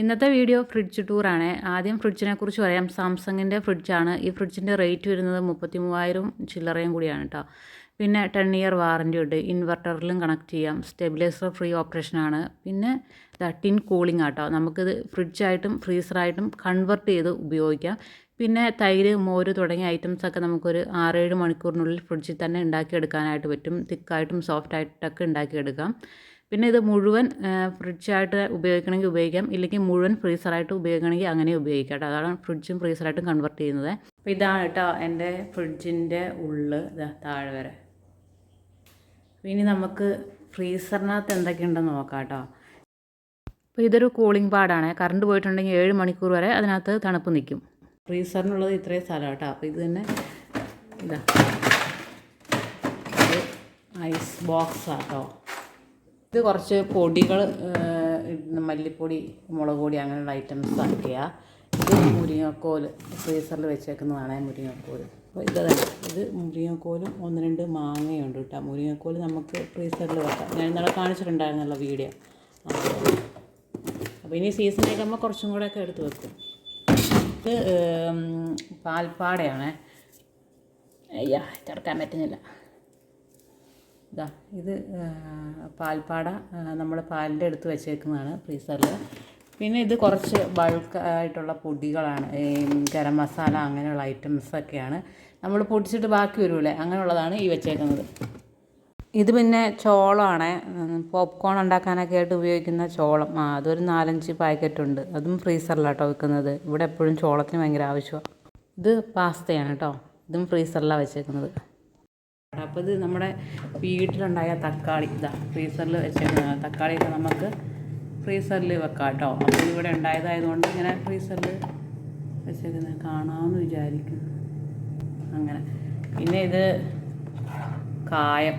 ഇന്നത്തെ video fridge ടൂറാണ് ആദ്യം ഫ്രിഡ്ജിനെ കുറിച്ച് പറയാം. സാംസങ്ങിന്റെ ഫ്രിഡ്ജാണ്. ഈ ഫ്രിഡ്ജിന്റെ റേറ്റ് വരുന്നത് മുപ്പത്തി മൂവായിരം ചില്ലറയും കൂടിയാണ് കേട്ടോ പിന്നെ ടെൻ ഇയർ വാറന്റി ഉണ്ട്. ഇൻവെർട്ടറിലും കണക്ട് ചെയ്യാം. സ്റ്റെബിലൈസർ ഫ്രീ ഓപ്പറേഷനാണ് പിന്നെ ടിൻ കൂളിംഗ് ആട്ടോ നമുക്കിത് ഫ്രിഡ്ജായിട്ടും ഫ്രീസറായിട്ടും കൺവെർട്ട് ചെയ്ത് ഉപയോഗിക്കാം. പിന്നെ തൈര് മോര് തുടങ്ങിയ ഐറ്റംസൊക്കെ നമുക്കൊരു ആറേഴ് മണിക്കൂറിനുള്ളിൽ ഫ്രിഡ്ജിൽ തന്നെ ഉണ്ടാക്കിയെടുക്കാനായിട്ട് പറ്റും. തിക്കായിട്ടും സോഫ്റ്റായിട്ടൊക്കെ ഉണ്ടാക്കിയെടുക്കാം. പിന്നെ ഇത് മുഴുവൻ ഫ്രിഡ്ജായിട്ട് ഉപയോഗിക്കണമെങ്കിൽ ഉപയോഗിക്കാം. ഇല്ലെങ്കിൽ മുഴുവൻ ഫ്രീസറായിട്ട് ഉപയോഗിക്കണമെങ്കിൽ അങ്ങനെ ഉപയോഗിക്കാം കേട്ടോ. അതാണ് ഫ്രിഡ്ജും ഫ്രീസറായിട്ടും കൺവെർട്ട് ചെയ്യുന്നത്. അപ്പോൾ ഇതാണ് കേട്ടോ എന്റെ ഫ്രിഡ്ജിന്റെ ഉള്ള്. താഴെ വരെ. ഇനി നമുക്ക് ഫ്രീസറിനകത്ത് എന്തൊക്കെയുണ്ടെന്ന് നോക്കാം കേട്ടോ. അപ്പോൾ ഇതൊരു കൂളിംഗ് പാഡാണ് കറണ്ട് പോയിട്ടുണ്ടെങ്കിൽ ഏഴ് മണിക്കൂർ വരെ അതിനകത്ത് തണുപ്പ് നിൽക്കും. ഫ്രീസറിനുള്ളത് ഇത്രയും സ്ഥലം കേട്ടോ. അപ്പോൾ ഇത് തന്നെ ഇതാ. ഐസ് ബോക്സ് ആട്ടോ ഇത് കുറച്ച് പൊടികൾ മല്ലിപ്പൊടി മുളക് പൊടി അങ്ങനെയുള്ള ഐറ്റംസ് ആക്കുക ഇത് മുരിങ്ങക്കോൽ ഫ്രീസറിൽ വെച്ചേക്കുന്നതാണ് മുരിങ്ങക്കോൽ. അപ്പോൾ ഇത് ഇത് മുരിങ്ങക്കോലും ഒന്ന് രണ്ട് മാങ്ങയുണ്ട് കേട്ടോ. മുരിങ്ങക്കോൽ നമുക്ക് ഫ്രീസറിൽ വെക്കാം. ഞാൻ ഇന്നലെ കാണിച്ചിട്ടുണ്ടായിരുന്നല്ലോ വീഡിയോ അപ്പോൾ ഇനി സീസണൊക്കെ ആകുമ്പോൾ കുറച്ചും കൂടെ ഒക്കെ എടുത്ത് വെക്കും. ഇത് പാൽപ്പാടയാണ്. അയ്യാ ചേർക്കാൻ പറ്റുന്നില്ല. ഇതാ ഇത് പാൽപ്പാട നമ്മൾ പാലിന്റെ അടുത്ത് വെച്ചേക്കുന്നതാണ് ഫ്രീസറിൽ പിന്നെ ഇത് കുറച്ച് ബൾക്ക് ആയിട്ടുള്ള പൊടികളാണ്. ഗരം മസാല അങ്ങനെയുള്ള ഐറ്റംസൊക്കെയാണ് നമ്മൾ പൊടിച്ചിട്ട് ബാക്കി വരുമല്ലേ അങ്ങനെയുള്ളതാണ് ഈ വെച്ചേക്കുന്നത്. ഇത് പിന്നെ ചോളമാണ് പോപ്കോൺ ഉണ്ടാക്കാനൊക്കെ ആയിട്ട് ഉപയോഗിക്കുന്ന ചോളം. ആ അതൊരു നാലഞ്ച് പാക്കറ്റ് ഉണ്ട്. അതും ഫ്രീസറിലാട്ടോ വെക്കുന്നത്. ഇവിടെ എപ്പോഴും ചോളത്തിന് ഭയങ്കര ആവശ്യമാണ് ഇത് പാസ്തയാണ് കേട്ടോ ഇതും ഫ്രീസറിലാണ് വെച്ചേക്കുന്നത്. അപ്പോൾ ഇത് നമ്മുടെ വീട്ടിലുണ്ടായ തക്കാളി. ഇതാ ഫ്രീസറിൽ വെച്ചേക്കുന്നത് തക്കാളിയൊക്കെ നമുക്ക് ഫ്രീസറിൽ വെക്കാം കേട്ടോ അപ്പോൾ ഇവിടെ ഉണ്ടായതായതുകൊണ്ട് ഇങ്ങനെ ഫ്രീസറിൽ വെച്ചേക്കുന്നത് കാണാമെന്ന് വിചാരിക്കുന്നു. അങ്ങനെ. പിന്നെ ഇത് കായം.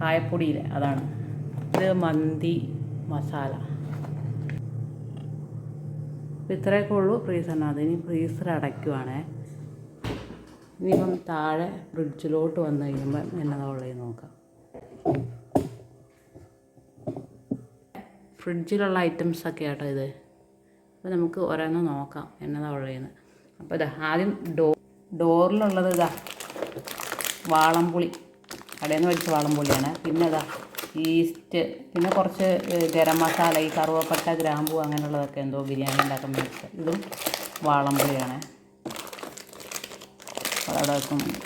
കായപ്പൊടിയിലെ അതാണ്. ഇത് മന്തി മസാല. ഇത്രയൊക്കെ ഉള്ളൂ ഫ്രീസറിനകത്ത്. ഇനി ഫ്രീസർ അടയ്ക്കുവാണേ. ഇനിയിപ്പം താഴെ ഫ്രിഡ്ജിലോട്ട് വന്നു കഴിയുമ്പോൾ എന്നതാ ഉള്ളത് നോക്കാം. ഫ്രിഡ്ജിലുള്ള ഐറ്റംസൊക്കെ ആട്ടോ ഇത്. അപ്പോൾ നമുക്ക് ഓരോന്ന് നോക്കാം എന്നതാ ഉള്ളതെന്ന് അപ്പോൾ ഇതാ ആദ്യം ഡോ ഡോറിലുള്ളത് ഇതാ വാളംപുളി. കടയിൽ നിന്ന് മേടിച്ച വാളംപുളിയാണ്. പിന്നെ ഇതാ ഈസ്റ്റ് പിന്നെ കുറച്ച് ഗരം മസാല ഈ കറുവപ്പട്ട ഗ്രാമ്പു അങ്ങനെയുള്ളതൊക്കെ എന്തോ ബിരിയാണി ഉണ്ടാക്കാൻ മേടിച്ചത് ഇതും വാളംപുളിയാണ്. അതവിടെ വെക്കുന്നുണ്ട്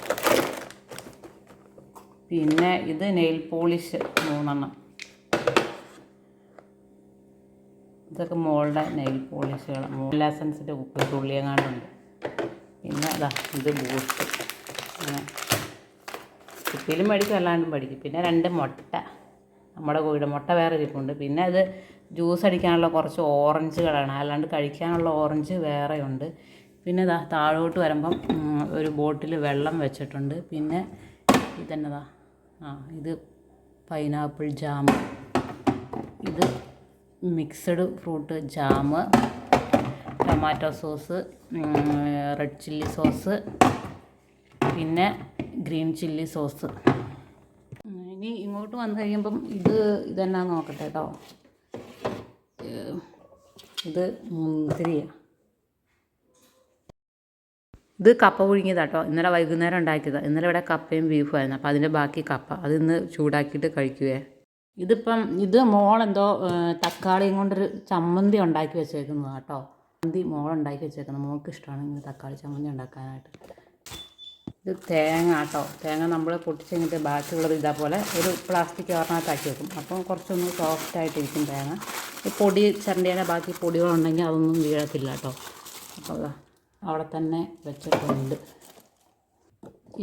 പിന്നെ ഇത് നെയിൽ പോളിഷ് മൂന്നെണ്ണം. ഇതൊക്കെ മോളുടെ നെയിൽ പോളിഷുകൾ മോലാസൻസിന്റെ ഉപ്പ് തുള്ളിയങ്ങാണ്ടുണ്ട്. പിന്നെ അതാ ഇത് ബൂസ്റ്റ്. അങ്ങനെ. കുപ്പിയിലും മേടിക്കും അല്ലാണ്ടും മേടിക്കും. പിന്നെ രണ്ട് മുട്ട. നമ്മുടെ കോഴിയുടെ മുട്ട വേറെ ഇരിപ്പുണ്ട്. പിന്നെ അത് ജ്യൂസ് അടിക്കാനുള്ള കുറച്ച് ഓറഞ്ചുകളാണ്. അല്ലാണ്ട് കഴിക്കാനുള്ള ഓറഞ്ച് വേറെ ഉണ്ട് പിന്നെ ഇതാ താഴോട്ട് വരുമ്പം ഒരു ബോട്ടിൽ വെള്ളം വെച്ചിട്ടുണ്ട്. പിന്നെ ഇതെന്നതാ? ആ ഇത് പൈനാപ്പിൾ ജാം. ഇത് mixed fruit jam tomato sauce red chilli sauce പിന്നെ ഗ്രീൻ ചില്ലി സോസ്. ഇനി ഇങ്ങോട്ട് വന്നു കഴിയുമ്പം ഇത് ഇതെന്നാ നോക്കട്ടെ കേട്ടോ ഇത് മുന്തിരിയാണ് ഇത് കപ്പ പുഴുങ്ങിയതാട്ടോ. ഇന്നലെ വൈകുന്നേരം ഉണ്ടാക്കിയതാണ് ഇന്നലെ ഇവിടെ കപ്പയും ബീഫും ആയിരുന്നു. അപ്പോൾ അതിന്റെ ബാക്കി കപ്പ. അത് ഇന്ന് ചൂടാക്കിയിട്ട് കഴിക്കുവേ. ഇതിപ്പം ഇത് മോളെന്തോ തക്കാളിയും കൊണ്ടൊരു ചമ്മന്തി ഉണ്ടാക്കി വെച്ചേക്കുന്നതാണ് കേട്ടോ ചമ്മന്തി മോളുണ്ടാക്കി വെച്ചേക്കുന്നത് മോൾക്ക് ഇഷ്ടമാണ് ഇങ്ങനെ തക്കാളി ചമ്മന്തി ഉണ്ടാക്കാനായിട്ട്. ഇത് തേങ്ങ കേട്ടോ തേങ്ങ നമ്മൾ പൊട്ടിച്ച് കഴിഞ്ഞിട്ട് ബാക്കിയുള്ളത് ഇതേപോലെ ഒരു പ്ലാസ്റ്റിക് കവറിനകത്താക്കി വെക്കും. അപ്പം കുറച്ചൊന്ന് സോഫ്റ്റ് ആയിട്ടിരിക്കും തേങ്ങ. ഈ പൊടി ചരണ്ടിയുടെ ബാക്കി പൊടികളുണ്ടെങ്കിൽ അതൊന്നും വീഴത്തില്ല കേട്ടോ അപ്പോൾ അവിടെ തന്നെ വെച്ചിട്ടുണ്ട്.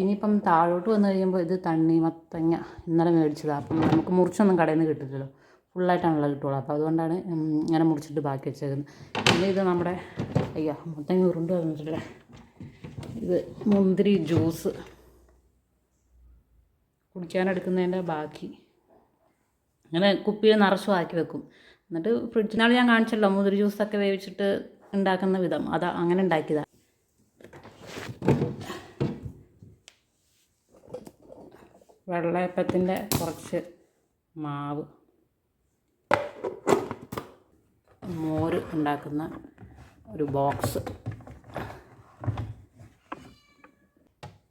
ഇനിയിപ്പം താഴോട്ട് വന്നു കഴിയുമ്പോൾ ഇത് തണ്ണിമത്തങ്ങ ഇന്നലെ മേടിച്ചതാണ് അപ്പം നമുക്ക് മുറിച്ചൊന്നും കടയിൽ നിന്ന് കിട്ടില്ലല്ലോ. ഫുള്ളായിട്ടാണല്ലോ കിട്ടുള്ളൂ. അപ്പോൾ അതുകൊണ്ടാണ് ഇങ്ങനെ മുറിച്ചിട്ട് ബാക്കി വെച്ചേക്കുന്നത്. പിന്നെ ഇത് നമ്മുടെ അയ്യോ മത്തങ്ങ ഉരുണ്ട് വന്നിട്ടില്ല? ഇത് മുന്തിരി ജ്യൂസ് കുടിക്കാനെടുക്കുന്നതിന്റെ ബാക്കി. അങ്ങനെ കുപ്പിയിൽ നിറച്ചു ആക്കി വെക്കും. എന്നിട്ട് ഫ്രിഡ്ജിനാൾ ഞാൻ കാണിച്ചല്ലോ മുന്തിരി ജ്യൂസൊക്കെ വേവിച്ചിട്ട് ഉണ്ടാക്കുന്ന വിധം. അതാ അങ്ങനെ ഉണ്ടാക്കിയതാണ് വെള്ളയപ്പത്തിന്റെ കുറച്ച് മാവ്. മോര് ഉണ്ടാക്കുന്ന ഒരു ബോക്സ്.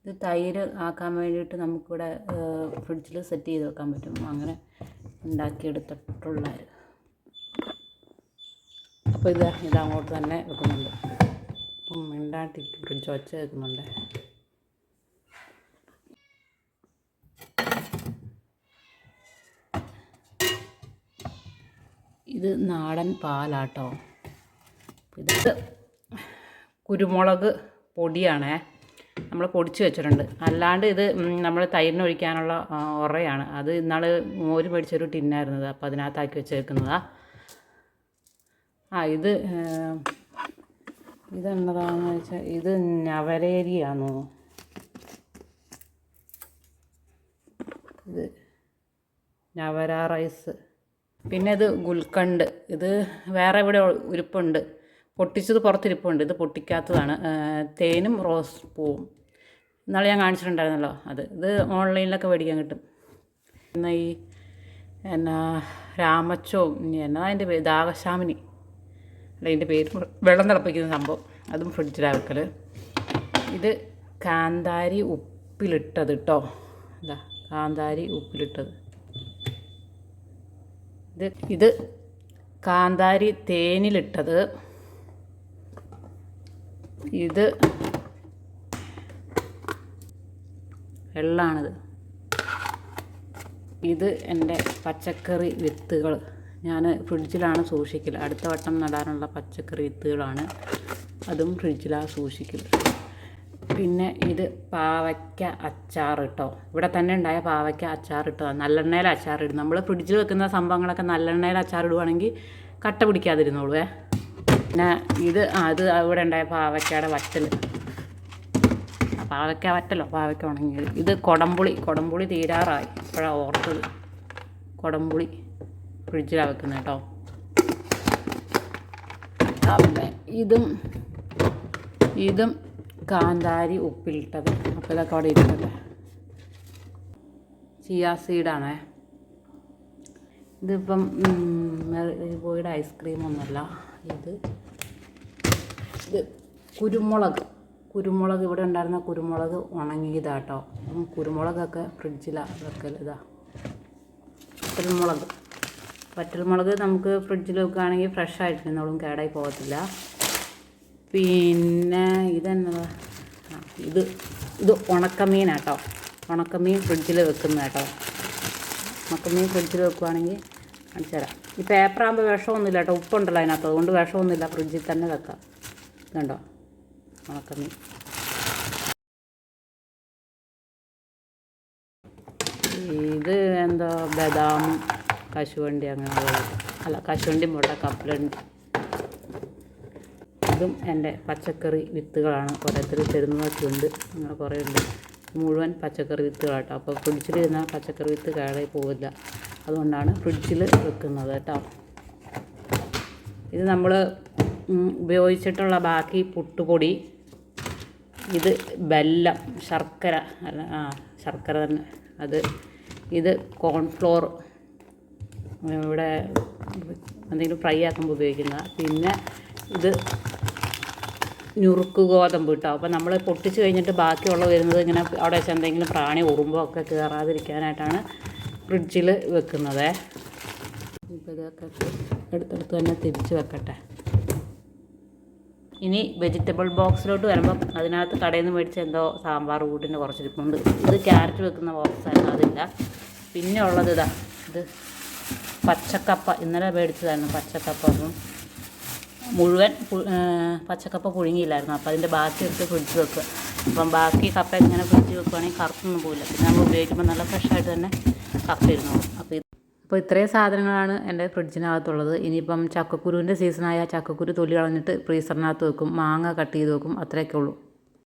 ഇത് തൈര് ആക്കാൻ വേണ്ടിയിട്ട് നമുക്കിവിടെ ഫ്രിഡ്ജിൽ സെറ്റ് ചെയ്ത് വെക്കാൻ പറ്റും. അങ്ങനെ ഉണ്ടാക്കിയെടുത്തിട്ടുള്ള അപ്പോൾ ഇത് ഇതങ്ങോട്ട് തന്നെ വെക്കുന്നുണ്ട്. അപ്പം മിണ്ടാട്ടി ഫ്രിഡ്ജ് വെച്ച് വെക്കുന്നുണ്ട്. ഇത് നാടൻ പാലാട്ടോ. ഇത് കുരുമുളക് പൊടിയാണേ. നമ്മൾ പൊടിച്ച് വെച്ചിട്ടുണ്ട്. അല്ലാണ്ട് ഇത് നമ്മൾ തൈരിന് ഒഴിക്കാനുള്ള ആ, ഉറയാണ് അത് ഇന്നാൾ മോര് മേടിച്ചൊരു ടിന്നായിരുന്നത് അപ്പോൾ അതിനകത്താക്കി വെച്ചേക്കുന്നതാ. ആ ഇത് ഇതെന്നതാണെന്ന് വെച്ചാൽ ഇത് നവരേരിയാണോ ഇത് നവര റൈസ്. പിന്നെ ഇത് ഗുൽക്കണ്ട്. ഇത് വേറെ ഇവിടെ ഇരിപ്പുണ്ട് പൊട്ടിച്ചത് പുറത്തിരിപ്പുണ്ട്. ഇത് പൊട്ടിക്കാത്തതാണ്. തേനും റോസ് പൂവും. ഇന്നാളെ ഞാൻ കാണിച്ചിട്ടുണ്ടായിരുന്നല്ലോ അത്. ഇത് ഓൺലൈനിലൊക്കെ മേടിക്കാൻ കിട്ടും. എന്നാൽ ഈ എന്നാ രാമച്ചോ എന്നാ അതിന്റെ പേര് ദാഗശാമിനി. അല്ല ഇതിന്റെ പേര് വെള്ളം തിളപ്പിക്കുന്ന സംഭവം. അതും ഫ്രിഡ്ജിലാണ് വെക്കൽ ഇത് കാന്താരി ഉപ്പിലിട്ടത് കേട്ടോ എന്താ കാന്താരി ഉപ്പിലിട്ടത്. ഇത് ഇത് കാന്താരി തേനിലിട്ടത്. ഇത് വെള്ളാണിത്. ഇത് എന്റെ പച്ചക്കറി വിത്തുകൾ. ഞാൻ ഫ്രിഡ്ജിലാണ് സൂക്ഷിക്കൽ. അടുത്ത വട്ടം നടാനുള്ള പച്ചക്കറി വിത്തുകളാണ്. അതും ഫ്രിഡ്ജിലാണ് സൂക്ഷിക്കൽ. പിന്നെ ഇത് പാവയ്ക്ക അച്ചാർ കേട്ടോ ഇവിടെ തന്നെ ഉണ്ടായ പാവയ്ക്ക അച്ചാർ ഇട്ടതാണ് നല്ലെണ്ണയിൽ അച്ചാർ ഇടും. നമ്മൾ ഫ്രിഡ്ജിൽ വെക്കുന്ന സംഭവങ്ങളൊക്കെ നല്ലെണ്ണയിൽ അച്ചാർ ഇടുവാണെങ്കിൽ കട്ട ഏ പിന്നെ ഇത് അത് ഇവിടെ ഉണ്ടായ പാവയ്ക്കയുടെ വറ്റൽ പാവയ്ക്ക വറ്റലോ? പാവയ്ക്ക ഉണങ്ങിയത്. ഇത് കൊടംപുളി. കൊടംപുളി തീരാറായി. ഇപ്പോഴാണ് ഓർത്തത്. കൊടംപുളി ഫ്രിഡ്ജിലാണ് വെക്കുന്നത് കേട്ടോ ഇതും ഇതും കാന്താരി ഉപ്പിലിട്ടത്. അപ്പോൾ ഇതൊക്കെ അവിടെ ഇരിക്കട്ടെ ചിയാ സീഡാണേ. ഇതിപ്പം ബോയുടെ ഐസ്ക്രീം ഒന്നുമല്ല. ഇത് ഇത് കുരുമുളക്. കുരുമുളക് ഇവിടെ ഉണ്ടായിരുന്ന കുരുമുളക് ഉണങ്ങിയതാട്ടോ. കുരുമുളകൊക്കെ ഫ്രിഡ്ജിലാണ് വെക്കൽ ഇതാ വറ്റൽമുളക് വറ്റൽമുളക് നമുക്ക് ഫ്രിഡ്ജിൽ വെക്കുകയാണെങ്കിൽ ഫ്രഷ് ആയിട്ടിരുന്നോളും കേടായി പോകത്തില്ല. പിന്നെ ഇതെന്നതാ ഇത് ഇത് ഉണക്കമീൻ ഉണക്കമീനാട്ടോ. ഉണക്കമീൻ ഫ്രിഡ്ജിൽ വെക്കുന്ന കേട്ടോ. ഉണക്കമീൻ ഫ്രിഡ്ജിൽ വെക്കുവാണെങ്കിൽ കാണിച്ചു തരാം. ഈ പേപ്പറാകുമ്പോൾ വിഷമൊന്നുമില്ല കേട്ടോ. ഉപ്പുണ്ടല്ലോ അതിനകത്ത്. അതുകൊണ്ട് വിഷമൊന്നുമില്ല. ഫ്രിഡ്ജിൽ തന്നെ വെക്കാം. ഇതുണ്ടോ? ഉണക്കമീൻ. ഇത് എന്തോ ബദാം കശുവണ്ടി അങ്ങനെ അല്ല കശുവണ്ടി മുട്ട കപ്പലണ്ടി. ഇതും എന്റെ പച്ചക്കറി വിത്തുകളാണ്. ഓരോരുത്തർ തരുന്നതൊക്കെ ഉണ്ട്. അങ്ങനെ കുറേ ഉണ്ട്. മുഴുവൻ പച്ചക്കറി വിത്തുകളാട്ടോ. അപ്പോൾ ഫ്രിഡ്ജിലിരുന്ന പച്ചക്കറി വിത്ത് കേടായി പോവില്ല. അതുകൊണ്ടാണ് ഫ്രിഡ്ജിൽ വെക്കുന്നത് കേട്ടോ. ഇത് നമ്മൾ ഉപയോഗിച്ചിട്ടുള്ള ബാക്കി പുട്ടുപൊടി ഇത് വെല്ലം ശർക്കര ആ ശർക്കര തന്നെ. അത് ഇത് കോൺഫ്ലോർ ഇവിടെ എന്തെങ്കിലും ഫ്രൈ ആക്കുമ്പോൾ ഉപയോഗിക്കുന്ന. പിന്നെ ഇത് ഞുറുക്ക് ഗോതമ്പ് കിട്ടും. അപ്പോൾ നമ്മൾ പൊട്ടിച്ച് കഴിഞ്ഞിട്ട് ബാക്കിയുള്ള വരുന്നത് ഇങ്ങനെ അവിടെ വെച്ച് എന്തെങ്കിലും പ്രാണി ഉറുമ്പോ ഒക്കെ കയറാതിരിക്കാനായിട്ടാണ് ഫ്രിഡ്ജിൽ വെക്കുന്നത്. ഇപ്പോൾ ഇതൊക്കെ എടുത്തെടുത്ത് തന്നെ തിരിച്ച് വെക്കട്ടെ. ഇനി വെജിറ്റബിൾ ബോക്സിലോട്ട് വരുമ്പം അതിനകത്ത് കടയിൽ നിന്ന് മേടിച്ച എന്തോ സാമ്പാർ കൂട്ടിന്റെ കുറച്ചിരിപ്പുണ്ട്. ഇത് ക്യാരറ്റ് വെക്കുന്ന ബോക്സായിരുന്നു അതില്ല. പിന്നെ ഉള്ളത് ഇതാ ഇത് പച്ചക്കപ്പ. ഇന്നലെ മേടിച്ചതായിരുന്നു പച്ചക്കപ്പ അപ്പം മുഴുവൻ പച്ചക്കപ്പ പുഴുങ്ങിയില്ലായിരുന്നു. അപ്പോൾ അതിന്റെ ബാക്കി എടുത്ത് ഫ്രിഡ്ജ് വെക്കുക. അപ്പം ബാക്കി കപ്പ ഇങ്ങനെ ഫ്രിഡ്ജ് വെക്കുകയാണെങ്കിൽ കറുത്തൊന്നും പോകില്ല പിന്നെ നമ്മൾ ഉപയോഗിക്കുമ്പോൾ നല്ല ഫ്രഷായിട്ട് തന്നെ കപ്പ ഇരുന്നോളും. അപ്പോൾ അപ്പോൾ ഇത്രയും സാധനങ്ങളാണ് എന്റെ ഫ്രിഡ്ജിനകത്തുള്ളത്. ഇനിയിപ്പം ചക്കക്കുരുവിന്റെ സീസണായ ചക്കക്കുരു തൊലി കളഞ്ഞിട്ട് ഫ്രീസറിനകത്ത് വെക്കും. മാങ്ങ കട്ട് ചെയ്ത് വെക്കും. അത്രയൊക്കെ ഉള്ളൂ.